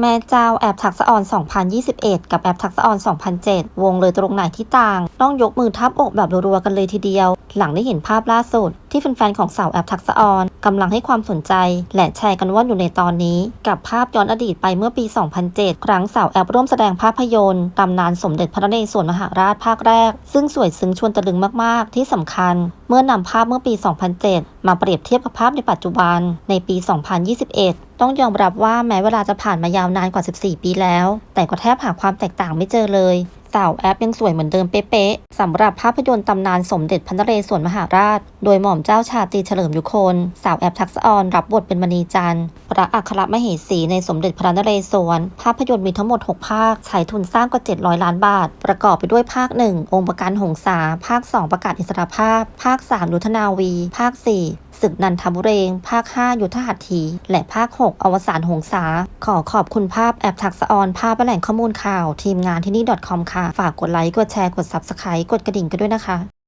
แม่เจ้าแอบทักษะออน 2021 กับแอบทักษะออน 2007 วงเลยตรงไหนที่ต่าง ต้องยกมือทับอกแบบรัวๆกันเลยทีเดียว หลังได้เห็นภาพล่าสุด ที่แฟนๆของสาวแอบทักษะออนกำลังให้ความสนใจ และแชร์กันว่อนอยู่ในตอนนี้ กับภาพย้อนอดีตไปเมื่อปี 2007 ครั้งสาวแอบร่วมแสดงภาพยนตร์ตำนานสมเด็จพระนเรศวรมหาราชภาคแรก ซึ่งสวยซึ้งชวนตะลึงมากๆ ที่สำคัญ เมื่อนำภาพเมื่อปี 2007 มาเปรียบเทียบกับภาพในปัจจุบันในปี 2021 ต้องยอมรับว่าแม้เวลาจะผ่านมายาวนานกว่า 14 ปีแล้ว แต่ก็แทบหาความแตกต่างไม่เจอเลยสาวแอปยังสวยเหมือนเดิมเป๊ะๆสำหรับภาพยนตร์ตำนานสมเด็จพระนเรศวรมหาราช โดยหม่อมเจ้าชาตรีเฉลิมยุคน สาวแอปทักษะออนรับบทเป็นมณีจันทร์พระอัครมเหสีในสมเด็จพระนเรศวร ภาพยนตร์มีทั้งหมด 6 ภาค ใช้ทุนสร้างกว่า 700 ล้านบาท ประกอบไปด้วยภาค 1 องค์ประกันหงสา ภาค 2 ประกาศอิสรภาพ ภาค3ยุทธนาวี ภาค 4 ศึกนันทบุเรง ภาค 5 ยุทธหัตถี และภาค 6 อวสานหงสาขอขอบคุณภาพแอบทักษะออน ภาพและแหล่งข้อมูลข่าว ทีมงานที่นี่ .com ค่ะ ฝากกดไลค์ กดแชร์ กด subscribe กดกระดิ่งกันด้วยนะคะ